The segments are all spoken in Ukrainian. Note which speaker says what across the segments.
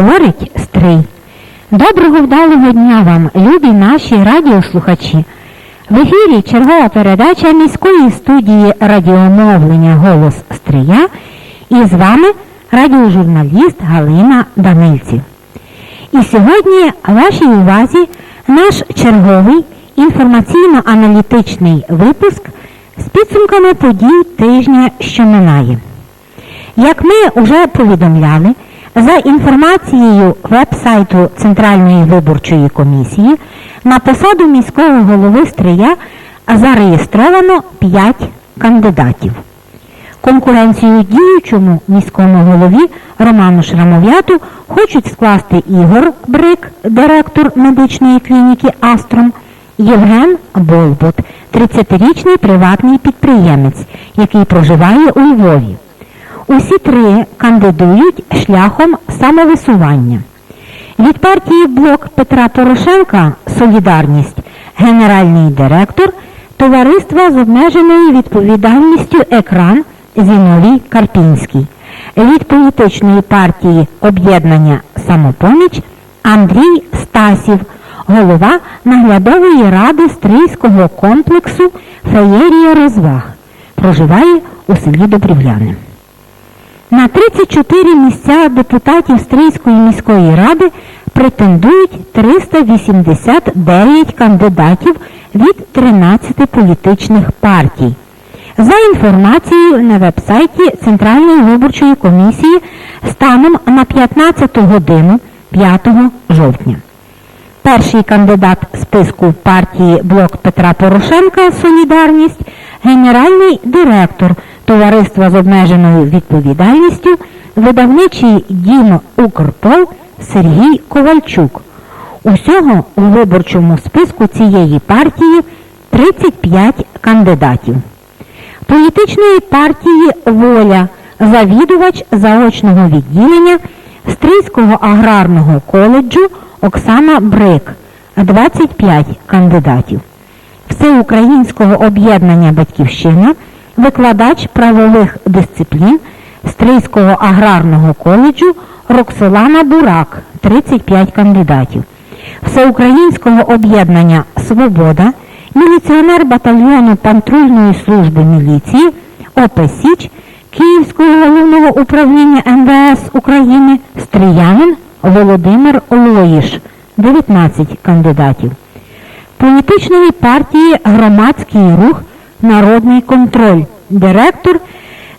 Speaker 1: Говорить Стрий. Доброго вдалого дня вам, любі наші радіослухачі. В ефірі чергова передача міської студії радіомовлення Голос Стрия і з вами радіожурналіст Галина Данильців. І сьогодні вашій увазі наш черговий інформаційно-аналітичний випуск з підсумками подій тижня, що минає. Як ми вже повідомляли, за інформацією веб-сайту Центральної виборчої комісії, на посаду міського голови Стрия зареєстровано 5 кандидатів. Конкуренцію діючому міському голові Роману Шрамов'яту хочуть скласти Ігор Брик, директор медичної клініки Астром, Євген Болбот, 30-річний приватний підприємець, який проживає у Львові. Усі три кандидують шляхом самовисування. Від партії Блок Петра Порошенка Солідарність генеральний директор Товариства з обмеженою відповідальністю Екран Зіновій Карпінський. Від політичної партії Об'єднання Самопоміч Андрій Стасів, голова наглядової ради стрийського комплексу Феєрія розваг. Проживає у селі Добрівляни. На 34 місця депутатів Стрийської міської ради претендують 389 кандидатів від 13 політичних партій. За інформацією на веб-сайті Центральної виборчої комісії станом на 15 годину 5 жовтня. Перший кандидат списку партії Блок Петра Порошенка Солідарність генеральний директор Товариства з обмеженою відповідальністю видавничий дім Укрпол Сергій Ковальчук. Усього у виборчому списку цієї партії 35 кандидатів. Політичної партії Воля завідувач заочного відділення Стрийського аграрного коледжу Оксана Брик 25 кандидатів. Всеукраїнського об'єднання Батьківщина викладач правових дисциплін Стрийського аграрного коледжу Роксолана Бурак 35 кандидатів. Всеукраїнського об'єднання Свобода, міліціонер батальйону патрульної служби міліції ОП Січ Київського головного управління МВС України Стріянин Володимир Лоїш 19 кандидатів. Політичної партії Громадський рух Народний контроль, директор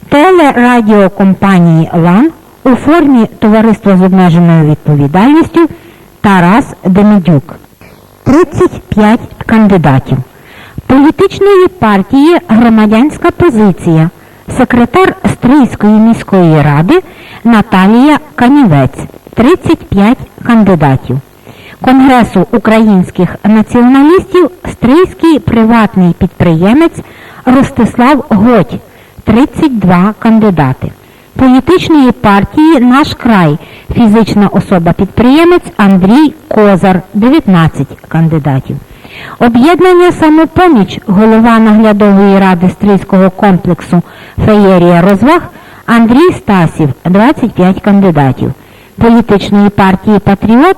Speaker 1: телерадіокомпанії ЛАН у формі Товариства з обмеженою відповідальністю Тарас Демидюк. 35 кандидатів. Політичної партії Громадянська позиція, секретар Стрийської міської ради Наталія Канівець. 35 кандидатів. Конгресу українських націоналістів Стрийський приватний підприємець Ростислав Готь 32 кандидати. Політичної партії Наш край фізична особа-підприємець Андрій Козар 19 кандидатів. Об'єднання самопоміч, голова наглядової ради Стрийського комплексу Феєрія розваг Андрій Стасів 25 кандидатів. Політичної партії Патріот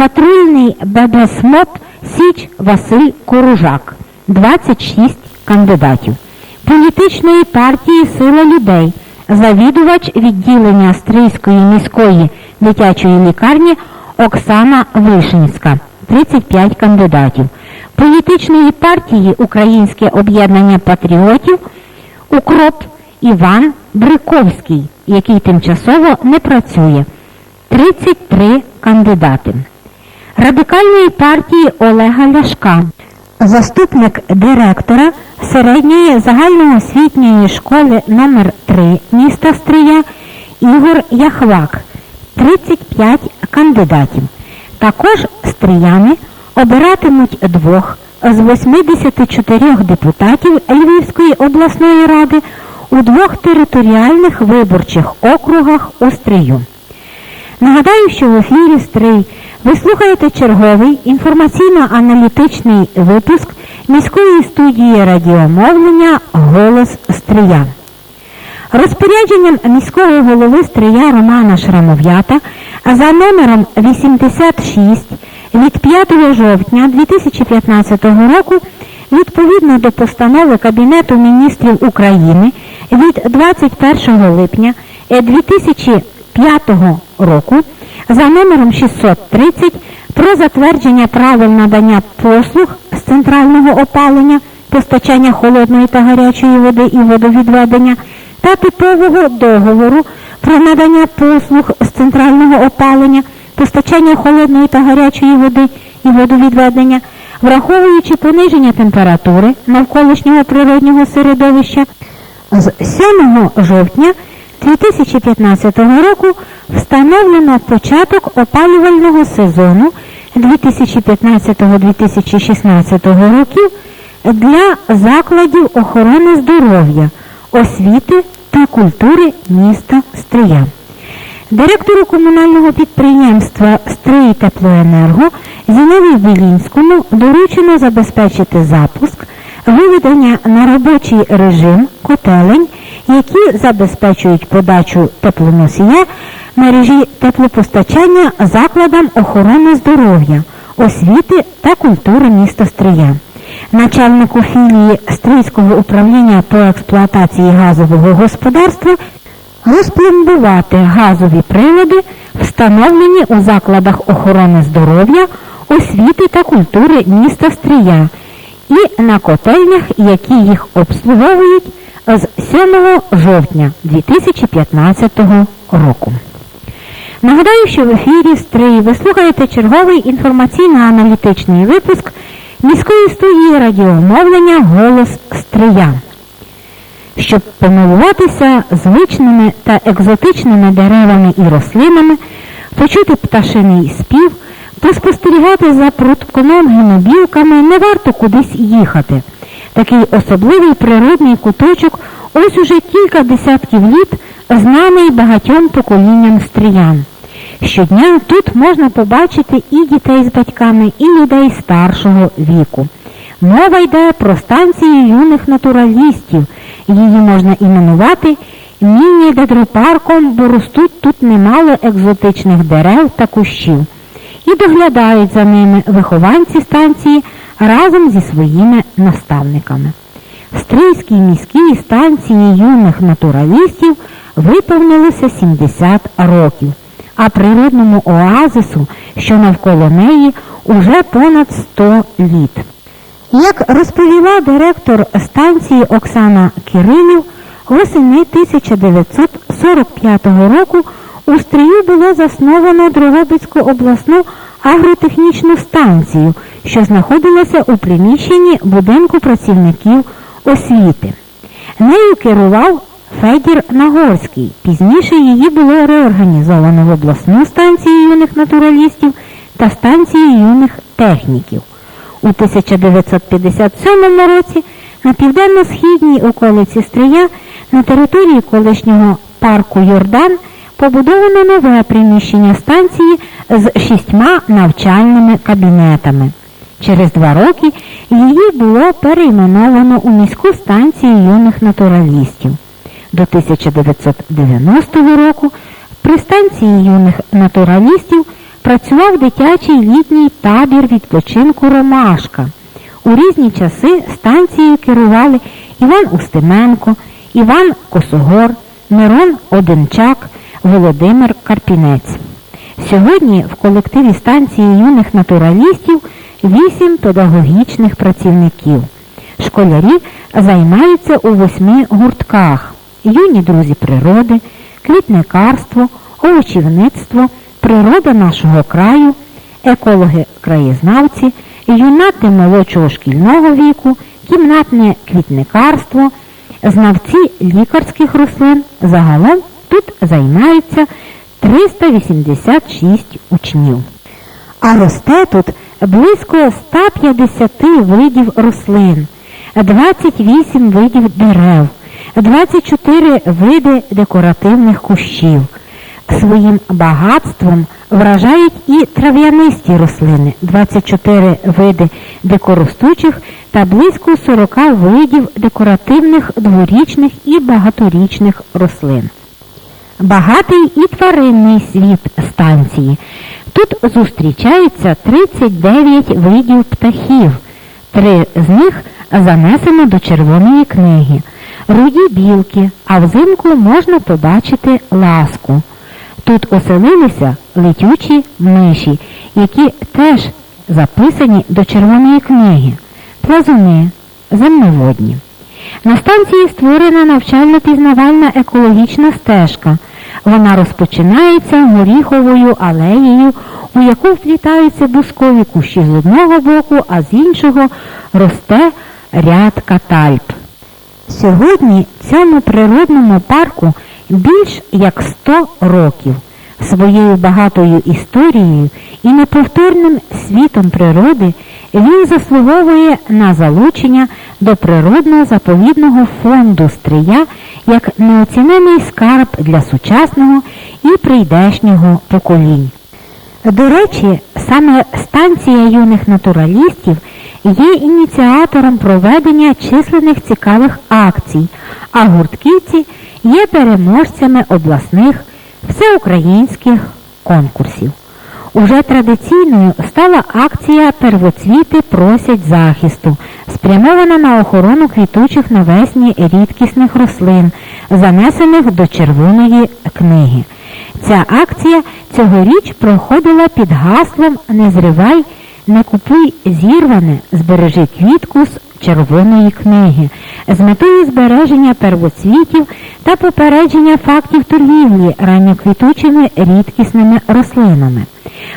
Speaker 1: патрульний ББСМОП Січ Василь Коружак 26 кандидатів. Політичної партії Сила людей, завідувач відділення Стрийської міської дитячої лікарні Оксана Вишинська 35 кандидатів. Політичної партії Українське об'єднання патріотів Укроп Іван Бриковський, який тимчасово не працює. 33 кандидати. Радикальної партії Олега Ляшка, заступник директора середньої загальноосвітньої школи номер 3 міста Стрия Ігор Яхвак, 35 кандидатів. Також стрияни обиратимуть двох з 84 депутатів Львівської обласної ради у двох територіальних виборчих округах у Стрию. Нагадаю, що в ефірі Стрий ви слухаєте черговий інформаційно-аналітичний випуск міської студії радіомовлення Голос Стрия. Розпорядженням міського голови Стрия Романа Шрамов'ята за номером 86 від 5 жовтня 2015 року відповідно до постанови Кабінету міністрів України від 21 липня 2005 року за номером 630 про затвердження правил надання послуг з центрального опалення, постачання холодної та гарячої води і водовідведення та типового договору про надання послуг з центрального опалення, постачання холодної та гарячої води і водовідведення, враховуючи пониження температури навколишнього природнього середовища, з 7 жовтня 2015 року встановлено початок опалювального сезону 2015-2016 років для закладів охорони здоров'я, освіти та культури міста Стрия. Директору комунального підприємства «Стрий Теплоенерго» Зінові Білінському доручено забезпечити запуск, виведення на робочий режим котелень, які забезпечують подачу теплоносія мережі теплопостачання закладам охорони здоров'я, освіти та культури міста Стрия. Начальнику філії Стрийського управління по експлуатації газового господарства розпломбувати газові прилади, встановлені у закладах охорони здоров'я, освіти та культури міста Стрия і на котельнях, які їх обслуговують з 7 жовтня 2015 року. Нагадаю, що в ефірі Стрий ви слухаєте черговий інформаційно-аналітичний випуск міської студії радіомовлення Голос Стрия. Щоб помилуватися звичними та екзотичними деревами і рослинами, почути пташиний спів, поспостерігати за прутконогими білками не варто кудись їхати. Такий особливий природний куточок ось уже кілька десятків літ знаний багатьом поколінням стріян. Щодня тут можна побачити і дітей з батьками, і людей старшого віку. Мова йде про станцію юних натуралістів. Її можна іменувати міні-дендропарком, бо ростуть тут немало екзотичних дерев та кущів. І доглядають за ними вихованці станції разом зі своїми наставниками. Стрийській міській станції юних натуралістів виповнилося 70 років, а природному оазису, що навколо неї, уже понад 100 літ. Як розповіла директор станції Оксана Кирилів, восени 1945 року у Стрию було засновано Дрогобицьку обласну агротехнічну станцію, що знаходилася у приміщенні будинку працівників освіти. Нею керував Федір Нагорський. Пізніше її було реорганізовано в обласну станцію юних натуралістів та станцію юних техніків. У 1957 році на південно-східній околиці Стрия на території колишнього парку Йордан побудовано нове приміщення станції з шістьма навчальними кабінетами. Через два роки її було перейменовано у міську станцію юних натуралістів. До 1990 року при станції юних натуралістів працював дитячий літній табір відпочинку Ромашка. У різні часи станцією керували Іван Устименко, Іван Косогор, Мирон Одинчак, Володимир Карпінець. Сьогодні в колективі станції юних натуралістів вісім педагогічних працівників. Школярі займаються у восьми гуртках юні друзі природи, квітникарство, овочівництво, природа нашого краю, екологи-краєзнавці, юнати молодшого шкільного віку, кімнатне квітникарство, знавці лікарських рослин. Загалом тут займаються 386 учнів. А росте тут близько 150 видів рослин, 28 видів дерев, 24 види декоративних кущів. Своїм багатством вражають і трав'янисті рослини, 24 види дикоростучих та близько 40 видів декоративних дворічних і багаторічних рослин. Багатий і тваринний світ станції. Тут зустрічаються 39 видів птахів. Три з них занесено до червоної книги. Руді білки, а взимку можна побачити ласку. Тут оселилися летючі миші, які теж записані до червоної книги, плазуни, земноводні. На станції створена навчально-пізнавальна екологічна стежка. Вона розпочинається горіховою алеєю, у яку вплітаються бускові кущі з одного боку, а з іншого росте ряд катальп. Сьогодні цьому природному парку більш як 100 років. Своєю багатою історією і неповторним світом природи він заслуговує на залучення до природного заповідного фонду стрия як неоцінений скарб для сучасного і прийдешнього поколінь. До речі, саме станція юних натуралістів є ініціатором проведення численних цікавих акцій, а гуртківці є переможцями обласних всеукраїнських конкурсів. Уже традиційною стала акція Первоцвіти просять захисту, спрямована на охорону квітучих навесні рідкісних рослин, занесених до Червоної книги. Ця акція цьогоріч проходила під гаслом Не зривай, не купуй зірване, збережи квітку з червоної книги з метою збереження первоцвітів та попередження фактів торгівлі ранньоквітучими рідкісними рослинами.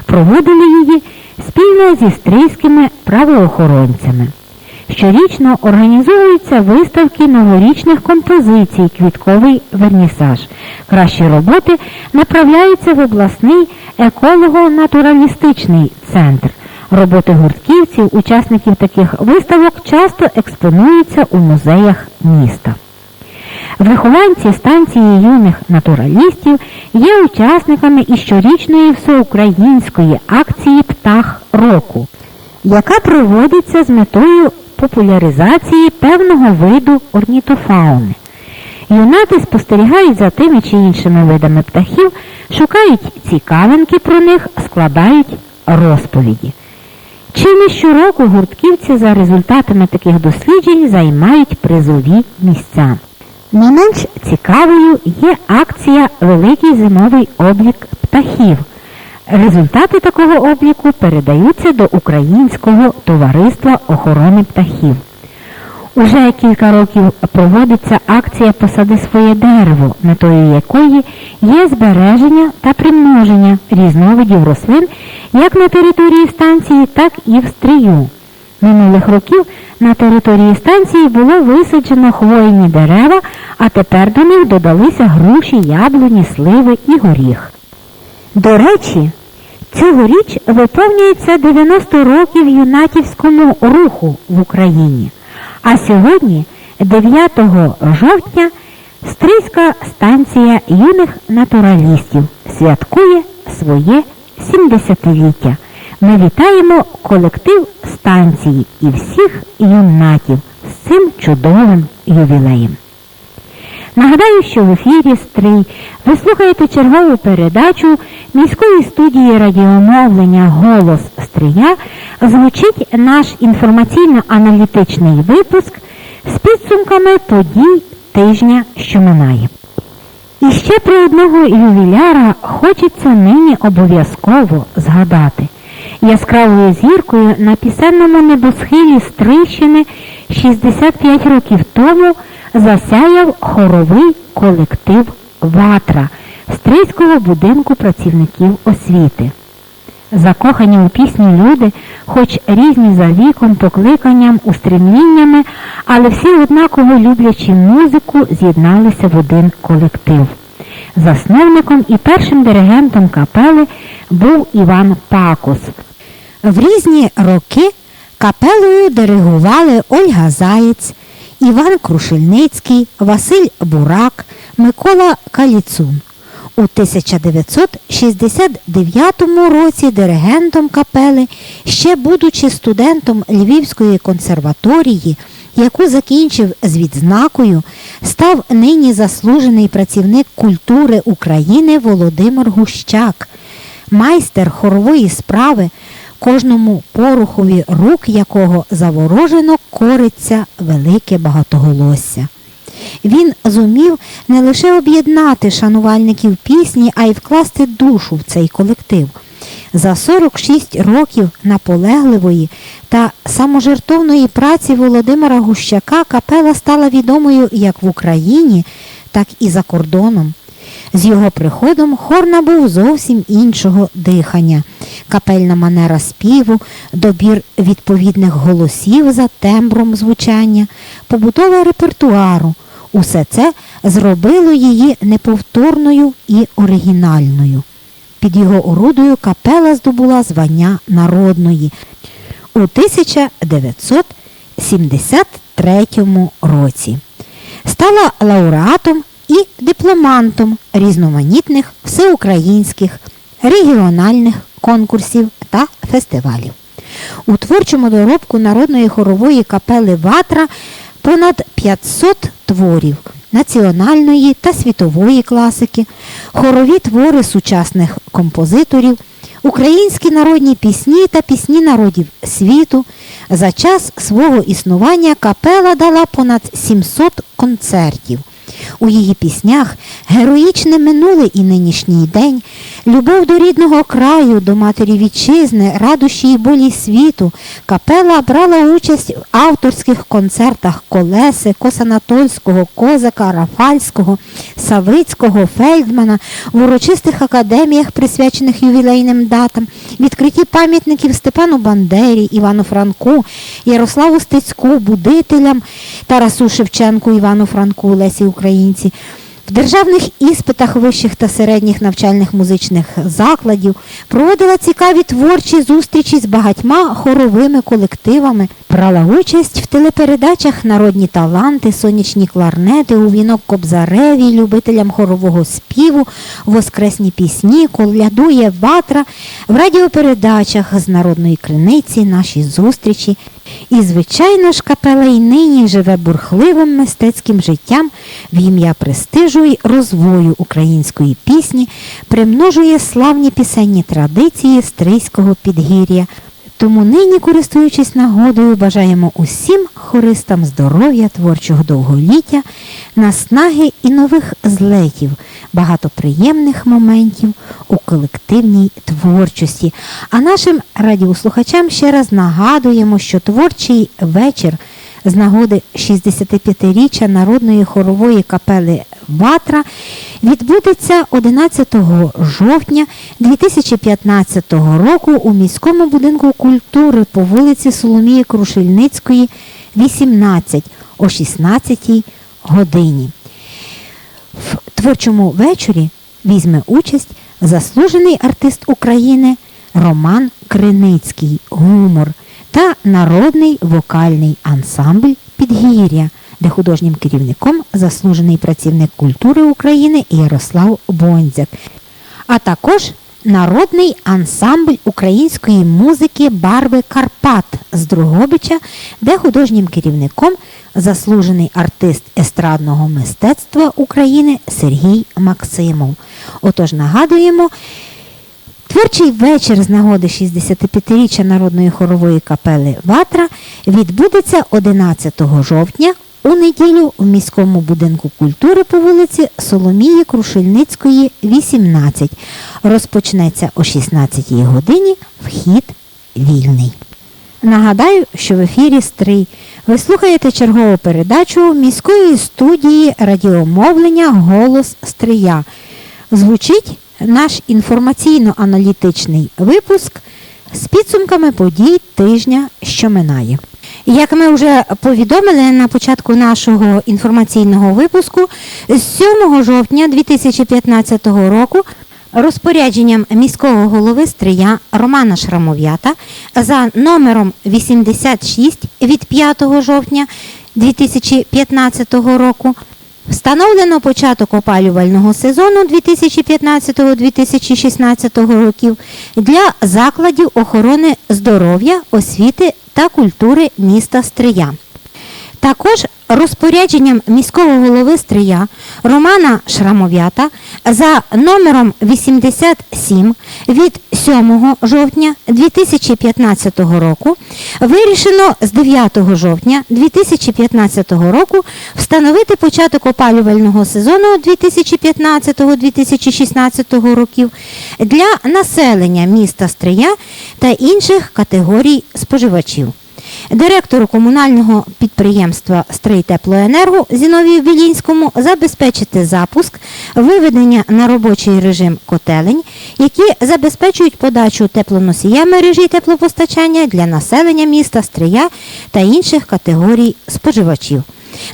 Speaker 1: Проводили її спільно зі стрийськими правоохоронцями. Щорічно організовуються виставки новорічних композицій Квітковий вернісаж. Кращі роботи направляються в обласний еколого-натуралістичний центр. Роботи гуртківців, учасників таких виставок часто експонуються у музеях міста. Вихованці станції юних натуралістів є учасниками і щорічної всеукраїнської акції Птах року, яка проводиться з метою популяризації певного виду орнітофауни. Юнати спостерігають за тими чи іншими видами птахів, шукають цікавинки про них, складають розповіді. Чи не щороку гуртківці за результатами таких досліджень займають призові місця. Не менш цікавою є акція Великий зимовий облік птахів. Результати такого обліку передаються до Українського товариства охорони птахів. Уже кілька років проводиться акція Посади своє дерево, метою якої є збереження та примноження різновидів рослин як на території станції, так і в стрію. Минулих років на території станції було висаджено хвойні дерева, а тепер до них додалися груші, яблуні, сливи і горіх. До речі, цьогоріч виповнюється 90 років юнатівському руху в Україні. А сьогодні, 9 жовтня, Стрийська станція юних натуралістів святкує своє 70-ліття. Ми вітаємо колектив станції і всіх юнатів з цим чудовим ювілеєм. Нагадаю, що в ефірі Стрий ви слухаєте чергову передачу міської студії радіомовлення Голос Стрия звучить наш інформаційно-аналітичний випуск з підсумками подій тижня, що минає. І ще про одного ювіляра хочеться нині обов'язково згадати. Яскравою зіркою на пісенному небосхилі Стрийщини 65 років тому засяяв хоровий колектив Ватра Стрийського будинку працівників освіти. Закохані у пісні люди, хоч різні за віком, покликанням, устремліннями, але всі однаково люблячи музику, з'єдналися в один колектив. Засновником і першим диригентом капели був Іван Пакус.
Speaker 2: В різні роки капелою диригували Ольга Заєць,
Speaker 1: Іван Крушельницький, Василь Бурак, Микола Каліцун. У 1969 році диригентом капели, ще будучи студентом Львівської консерваторії, яку закінчив з відзнакою, став нині заслужений працівник культури України Володимир Гущак, майстер хорової справи, кожному порухові рук якого заворожено кориться велике багатоголосся. Він зумів не лише об'єднати шанувальників пісні, а й вкласти душу в цей колектив. За 46 років наполегливої та саможертовної праці Володимира Гущака капела стала відомою як в Україні, так і за кордоном. З його приходом хор набув зовсім іншого дихання, капельна манера співу, добір відповідних голосів за тембром звучання, побудова репертуару. Усе це зробило її неповторною і оригінальною. Під його орудою капела здобула звання народної у 1973 році. Стала лауреатом і дипломантом різноманітних всеукраїнських, регіональних конкурсів та фестивалів. У творчому доробку народної хорової капели Ватра понад 500 творів національної та світової класики, хорові твори сучасних композиторів, українські народні пісні та пісні народів світу. За час свого існування капела дала понад 700 концертів. У її піснях героїчне минуле і нинішній день, любов до рідного краю, до матері вітчизни, радощі і болі світу. Капела брала участь в авторських концертах Колеси, Косанатольського, Козака, Рафальського, Савицького, Фельдмана, в урочистих академіях, присвячених ювілейним датам, відкритті пам'ятників Степану Бандері, Івану Франку, Ярославу Стецьку, будителям Тарасу Шевченку, Івану Франку, Лесі Українці. В державних іспитах вищих та середніх навчальних музичних закладів проводила цікаві творчі зустрічі з багатьма хоровими колективами, брала участь в телепередачах Народні таланти, сонячні кларнети, у вінок Кобзареві, любителям хорового співу, воскресні пісні, колядує ватра, в радіопередачах з народної криниці, наші зустрічі. І, звичайно ж, капела й нині живе бурхливим мистецьким життям в ім'я престижу й розвою української пісні, примножує славні пісенні традиції стрийського підгір'я. Тому нині, користуючись нагодою, бажаємо усім хористам здоров'я, творчого довголіття, наснаги і нових злетів, багато приємних моментів у колективній творчості. А нашим радіослухачам ще раз нагадуємо, що творчий вечір з нагоди 65-річчя народної хорової капели Ватра відбудеться 11 жовтня 2015 року у міському будинку культури по вулиці Соломії Крушельницької, 18 о 16 годині. В творчому вечорі візьме участь заслужений артист України Роман Криницький Гумор та народний вокальний ансамбль Підгір'я, де художнім керівником заслужений працівник культури України Ярослав Бондзяк, а також народний ансамбль української музики Барви Карпат з Другобича, де художнім керівником заслужений артист естрадного мистецтва України Сергій Максимов. Отож, нагадуємо. Творчий вечір з нагоди 65-річчя народної хорової капели Ватра відбудеться 11 жовтня у неділю в міському будинку культури по вулиці Соломії Крушельницької, 18. Розпочнеться о 16 годині. Вхід вільний. Нагадаю, що в ефірі Стрий. Ви слухаєте чергову передачу міської студії радіомовлення Голос Стрия. Звучить наш інформаційно-аналітичний випуск з підсумками подій тижня, що минає. Як ми вже повідомили на початку нашого інформаційного випуску, з 7 жовтня 2015 року розпорядженням міського голови Стрия Романа Шрамов'ята за номером 86 від 5 жовтня
Speaker 2: 2015 року. Встановлено початок опалювального сезону 2015-2016 років для закладів охорони здоров'я, освіти та культури міста Стрия. Також розпорядженням міського голови Стрия Романа Шрамов'ята за номером 87 від 7 жовтня 2015 року вирішено з 9 жовтня 2015 року встановити початок опалювального сезону 2015-2016 років для населення міста Стрия та інших категорій споживачів. Директору комунального підприємства «Стрийтеплоенерго» Зіновію Білінському забезпечити запуск, виведення на робочий режим котелень, які забезпечують подачу теплоносія мережі теплопостачання для населення міста Стрия та інших категорій споживачів.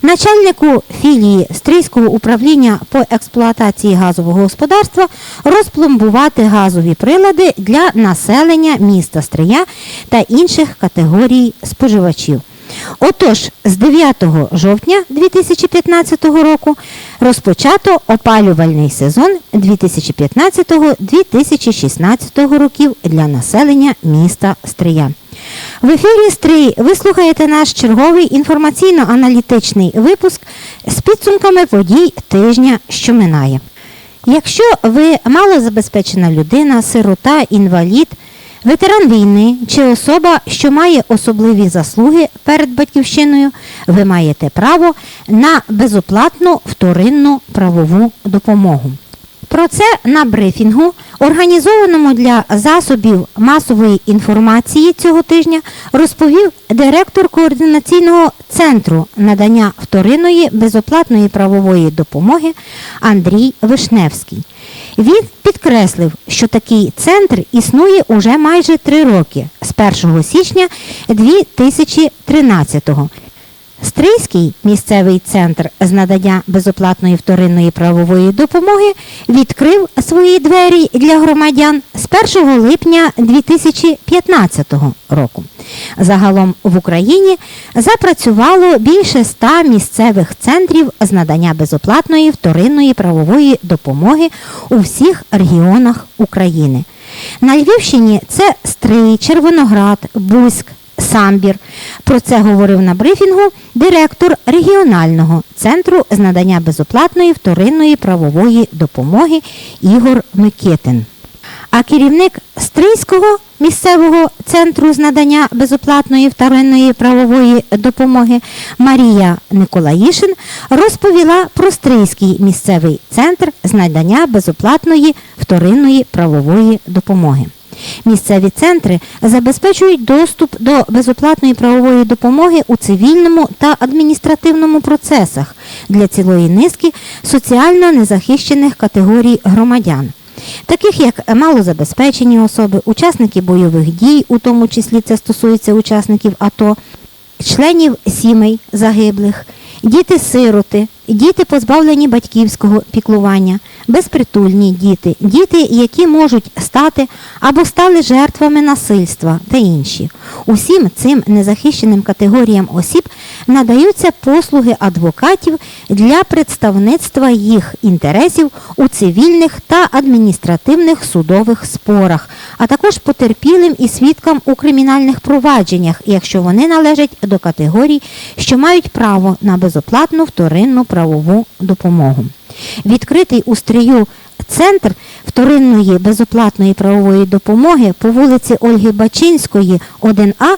Speaker 2: Начальнику філії Стрийського управління по експлуатації газового господарства розпломбувати газові прилади для населення міста Стрия та інших категорій споживачів. Отож, з 9 жовтня 2015 року розпочато опалювальний сезон 2015-2016 років для населення міста Стрия. В ефірі Стрий ви слухаєте наш черговий інформаційно-аналітичний випуск з підсумками подій тижня, що минає. Якщо ви малозабезпечена людина, сирота, інвалід, ветеран війни чи особа, що має особливі заслуги перед батьківщиною, ви маєте право на безоплатну вторинну правову допомогу. Про це на брифінгу, організованому для засобів масової інформації цього тижня, розповів директор координаційного центру надання вторинної безоплатної правової допомоги Андрій Вишневський. Він підкреслив, що такий центр існує уже майже три роки з 1 січня 2013-го. Стрийський місцевий центр з надання безоплатної вторинної правової допомоги відкрив свої двері для громадян з 1 липня 2015 року. Загалом в Україні запрацювало більше 100 місцевих центрів з надання безоплатної вторинної правової допомоги у всіх регіонах України. На Львівщині це Стрий, Червоноград, Бузьк, Самбір. Про це говорив на брифінгу директор регіонального центру з надання безоплатної вторинної правової допомоги Ігор Микитин. А керівник Стрийського місцевого центру з надання безоплатної вторинної правової допомоги Марія Николаїшин розповіла про Стрийський місцевий центр з надання безоплатної вторинної правової допомоги. Місцеві центри забезпечують доступ до безоплатної правової допомоги у цивільному та адміністративному процесах для цілої низки соціально незахищених категорій громадян. Таких як малозабезпечені особи, учасники бойових дій, у тому числі це стосується учасників АТО, членів сімей загиблих, діти-сироти, діти, позбавлені батьківського піклування, безпритульні діти, діти, які можуть стати або стали жертвами насильства та інші. Усім цим незахищеним категоріям осіб надаються послуги адвокатів для представництва їх інтересів у цивільних та адміністративних судових спорах, а також потерпілим і свідкам у кримінальних провадженнях, якщо вони належать до категорій, що мають право на безоплатну вторинну правову допомогу. Відкритий у стрію центр вторинної безоплатної правової допомоги по вулиці Ольги Бачинської, 1А,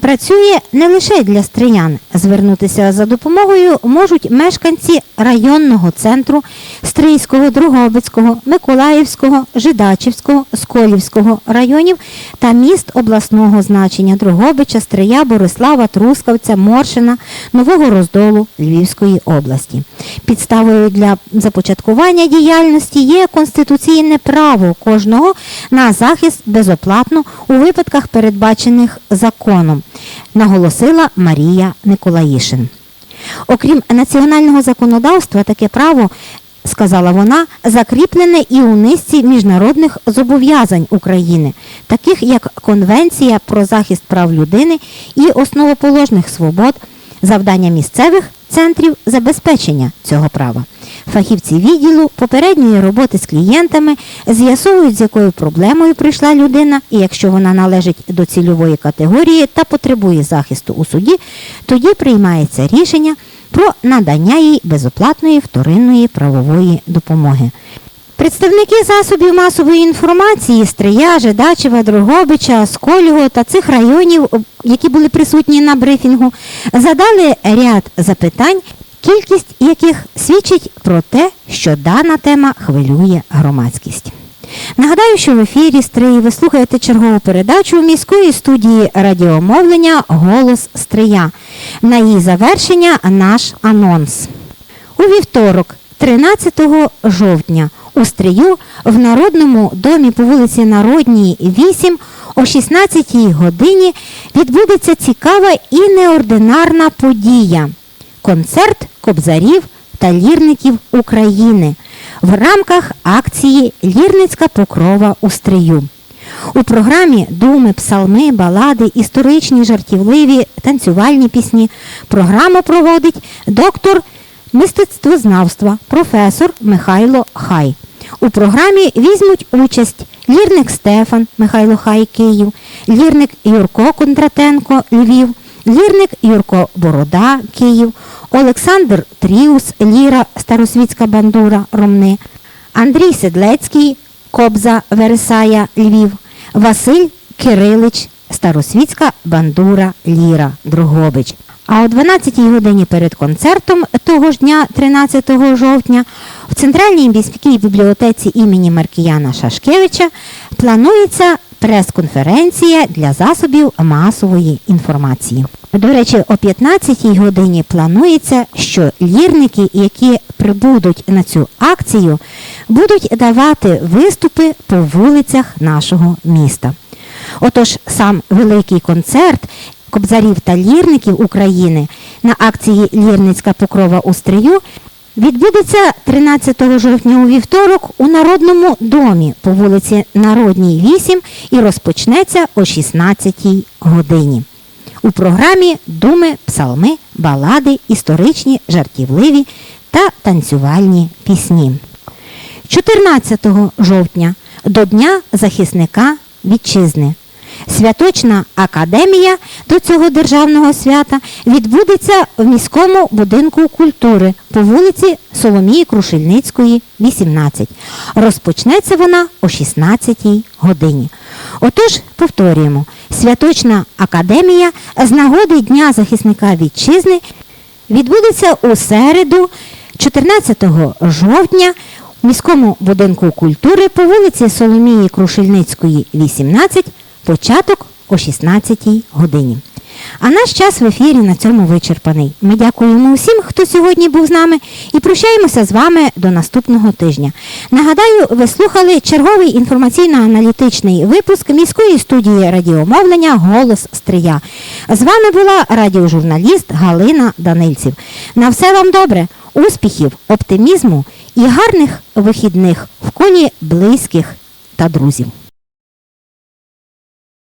Speaker 2: працює не лише для стриян. Звернутися за допомогою можуть мешканці районного центру Стрийського, Другобицького, Миколаївського, Жидачівського, Сколівського районів та міст обласного значення Другобича, Стрия, Борислава, Трускавця, Моршина, Нового Роздолу Львівської області. Підставою для започаткування діяльності є конституційне право кожного на захист безоплатно у випадках, передбачених законом, наголосила Марія Николаїшин. Окрім національного законодавства, таке право, сказала вона, закріплене і у низці міжнародних зобов'язань України, таких як Конвенція про захист прав людини і основоположних свобод, Завдання місцевих центрів забезпечення цього права. Фахівці відділу попередньої роботи з клієнтами з'ясовують, з якою проблемою прийшла людина, і якщо вона належить до цільової категорії та потребує захисту у суді, тоді приймається рішення про надання їй безоплатної вторинної правової допомоги. Представники засобів масової інформації Стрия, Жидачева, Дрогобича, Сколього та цих районів, які були присутні на брифінгу, задали ряд запитань, кількість яких свідчить про те, що дана тема хвилює громадськість. Нагадаю, що в ефірі Стрии ви слухаєте чергову передачу міської студії радіомовлення Голос Стрия. На її завершення наш анонс. У вівторок, 13 жовтня, у Стрию в Народному домі по вулиці Народній, 8 о 16 годині відбудеться цікава і неординарна подія концерт кобзарів та лірників України в рамках акції Лірницька покрова у Стрию. У програмі думи, псалми, балади, історичні, жартівливі, танцювальні пісні. Програму проводить доктор мистецтвознавства, професор Михайло Хай. У програмі візьмуть участь лірник Стефан Михайло Хай Київ, лірник Юрко Кондратенко Львів, лірник Юрко Борода Київ, Олександр Тріус Ліра Старосвітська бандура Ромни, Андрій Седлецький Кобза Вересая Львів, Василь Кирилич Старосвітська бандура Ліра Другобич. А о 12-й годині перед концертом того ж дня, 13 жовтня, в Центральній міській бібліотеці імені Маркіяна Шашкевича планується прес-конференція для засобів масової інформації. До речі, о 15 годині планується, що лірники, які прибудуть на цю акцію, будуть давати виступи по вулицях нашого міста. Отож, сам великий концерт кобзарів та лірників України на акції Лірницька покрова у Стрию відбудеться 13 жовтня у вівторок у Народному домі по вулиці Народній 8 і розпочнеться о 16 годині. У програмі думи, псалми, балади, історичні, жартівливі та танцювальні пісні. 14 жовтня до Дня захисника вітчизни. Святочна академія до цього державного свята відбудеться в міському будинку культури по вулиці Соломії Крушельницької, 18. Розпочнеться вона о 16 годині. Отож, повторюємо, Святочна академія з нагоди Дня захисника вітчизни відбудеться у середу, 14 жовтня в міському будинку культури по вулиці Соломії Крушельницької, 18, початок о 16 годині. А наш час в ефірі на цьому вичерпаний. Ми дякуємо усім, хто сьогодні був з нами, і прощаємося з вами до наступного тижня. Нагадаю, ви слухали черговий інформаційно-аналітичний випуск міської студії радіомовлення Голос Стрия. З вами була радіожурналіст Галина Данильців. На все вам добре, успіхів, оптимізму і гарних вихідних в колі близьких та друзів.